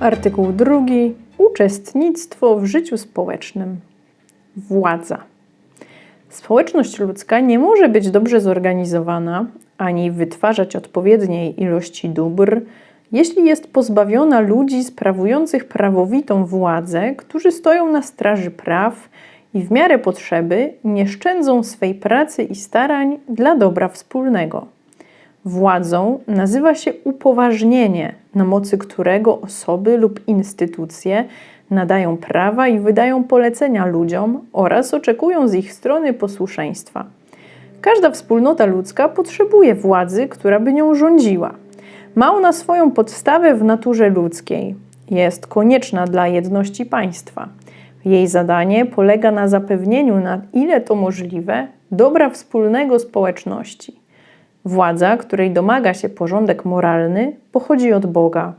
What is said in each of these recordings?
Artykuł drugi. Uczestnictwo w życiu społecznym. Władza. Społeczność ludzka nie może być dobrze zorganizowana ani wytwarzać odpowiedniej ilości dóbr, jeśli jest pozbawiona ludzi sprawujących prawowitą władzę, którzy stoją na straży praw i w miarę potrzeby nie szczędzą swej pracy i starań dla dobra wspólnego. Władzą nazywa się upoważnienie, na mocy którego osoby lub instytucje nadają prawa i wydają polecenia ludziom oraz oczekują z ich strony posłuszeństwa. Każda wspólnota ludzka potrzebuje władzy, która by nią rządziła. Ma ona swoją podstawę w naturze ludzkiej. Jest konieczna dla jedności państwa. Jej zadanie polega na zapewnieniu, na ile to możliwe, dobra wspólnego społeczności. Władza, której domaga się porządek moralny, pochodzi od Boga.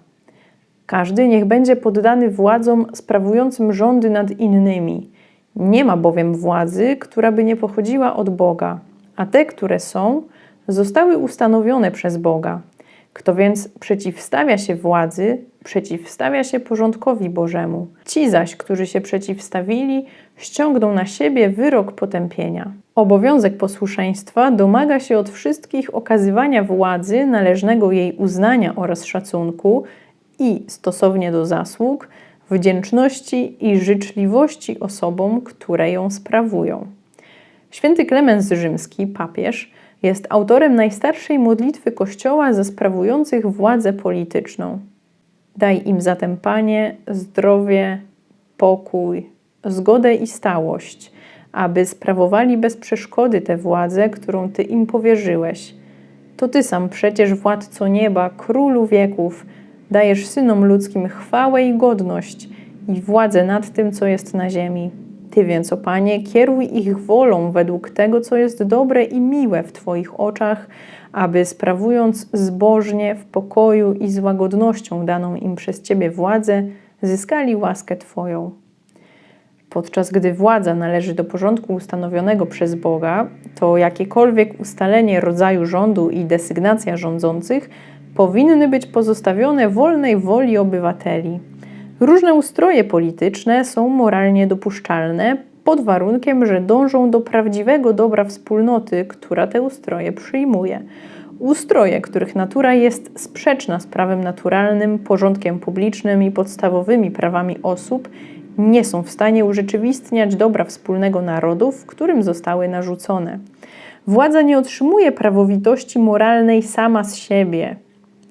Każdy niech będzie poddany władzom sprawującym rządy nad innymi. Nie ma bowiem władzy, która by nie pochodziła od Boga, a te, które są, zostały ustanowione przez Boga. Kto więc przeciwstawia się władzy, przeciwstawia się porządkowi Bożemu. Ci zaś, którzy się przeciwstawili, ściągną na siebie wyrok potępienia. Obowiązek posłuszeństwa domaga się od wszystkich okazywania władzy, należnego jej uznania oraz szacunku i, stosownie do zasług, wdzięczności i życzliwości osobom, które ją sprawują. Święty Klemens Rzymski, papież, jest autorem najstarszej modlitwy Kościoła za sprawujących władzę polityczną. Daj im zatem, Panie, zdrowie, pokój, zgodę i stałość, aby sprawowali bez przeszkody tę władzę, którą Ty im powierzyłeś. To Ty sam przecież, władco nieba, królu wieków, dajesz synom ludzkim chwałę i godność i władzę nad tym, co jest na ziemi. Ty więc, o Panie, kieruj ich wolą według tego, co jest dobre i miłe w Twoich oczach, aby sprawując zbożnie, w pokoju i z łagodnością daną im przez Ciebie władzę, zyskali łaskę Twoją. Podczas gdy władza należy do porządku ustanowionego przez Boga, to jakiekolwiek ustalenie rodzaju rządu i desygnacja rządzących powinny być pozostawione wolnej woli obywateli. Różne ustroje polityczne są moralnie dopuszczalne pod warunkiem, że dążą do prawdziwego dobra wspólnoty, która te ustroje przyjmuje. Ustroje, których natura jest sprzeczna z prawem naturalnym, porządkiem publicznym i podstawowymi prawami osób, nie są w stanie urzeczywistniać dobra wspólnego narodu, w którym zostały narzucone. Władza nie otrzymuje prawowitości moralnej sama z siebie.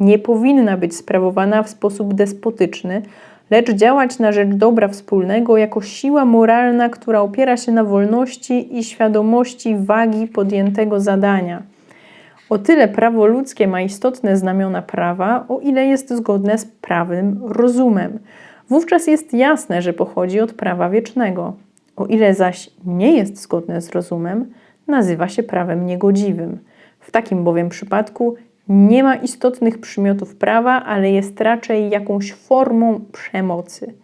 Nie powinna być sprawowana w sposób despotyczny, lecz działać na rzecz dobra wspólnego jako siła moralna, która opiera się na wolności i świadomości wagi podjętego zadania. O tyle prawo ludzkie ma istotne znamiona prawa, o ile jest zgodne z prawym rozumem. Wówczas jest jasne, że pochodzi od prawa wiecznego. O ile zaś nie jest zgodne z rozumem, nazywa się prawem niegodziwym. W takim bowiem przypadku nie ma istotnych przymiotów prawa, ale jest raczej jakąś formą przemocy.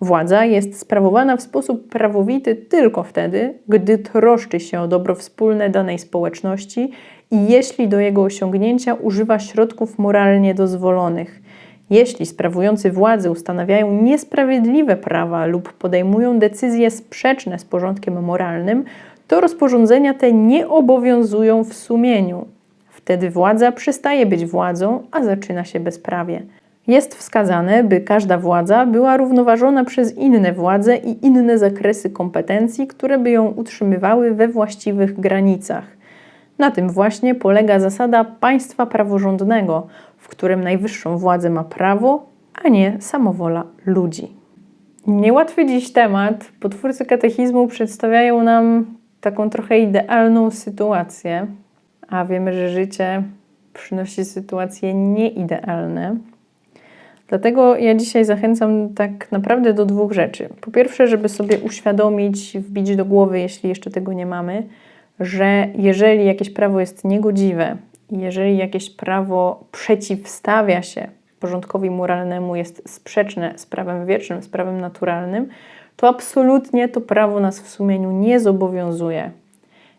Władza jest sprawowana w sposób prawowity tylko wtedy, gdy troszczy się o dobro wspólne danej społeczności i jeśli do jego osiągnięcia używa środków moralnie dozwolonych. Jeśli sprawujący władzę ustanawiają niesprawiedliwe prawa lub podejmują decyzje sprzeczne z porządkiem moralnym, to rozporządzenia te nie obowiązują w sumieniu. Wtedy władza przestaje być władzą, a zaczyna się bezprawie. Jest wskazane, by każda władza była równoważona przez inne władze i inne zakresy kompetencji, które by ją utrzymywały we właściwych granicach. Na tym właśnie polega zasada państwa praworządnego, w którym najwyższą władzę ma prawo, a nie samowola ludzi. Niełatwy dziś temat, bo twórcy katechizmu przedstawiają nam taką trochę idealną sytuację, a wiemy, że życie przynosi sytuacje nieidealne. Dlatego ja dzisiaj zachęcam tak naprawdę do dwóch rzeczy. Po pierwsze, żeby sobie uświadomić, wbić do głowy, jeśli jeszcze tego nie mamy, że jeżeli jakieś prawo jest niegodziwe, jeżeli jakieś prawo przeciwstawia się porządkowi moralnemu, jest sprzeczne z prawem wiecznym, z prawem naturalnym, to absolutnie to prawo nas w sumieniu nie zobowiązuje.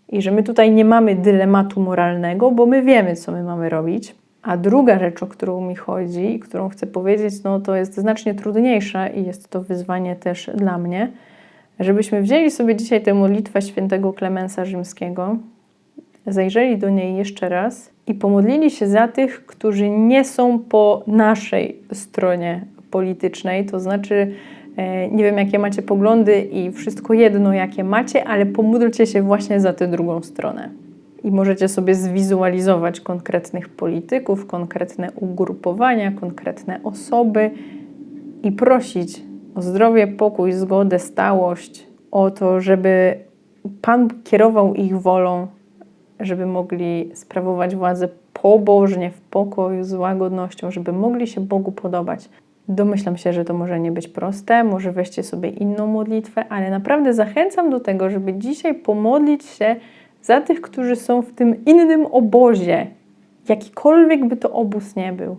I że my tutaj nie mamy dylematu moralnego, bo my wiemy, co my mamy robić, A druga rzecz, o którą mi chodzi i którą chcę powiedzieć, no to jest znacznie trudniejsza i jest to wyzwanie też dla mnie, żebyśmy wzięli sobie dzisiaj tę modlitwę świętego Klemensa Rzymskiego, zajrzeli do niej jeszcze raz i pomodlili się za tych, którzy nie są po naszej stronie politycznej, to znaczy nie wiem jakie macie poglądy i wszystko jedno jakie macie, ale pomódlcie się właśnie za tę drugą stronę. I możecie sobie zwizualizować konkretnych polityków, konkretne ugrupowania, konkretne osoby i prosić o zdrowie, pokój, zgodę, stałość, o to, żeby Pan kierował ich wolą, żeby mogli sprawować władzę pobożnie, w pokoju, z łagodnością, żeby mogli się Bogu podobać. Domyślam się, że to może nie być proste, może weźcie sobie inną modlitwę, ale naprawdę zachęcam do tego, żeby dzisiaj pomodlić się za tych, którzy są w tym innym obozie, jakikolwiek by to obóz nie był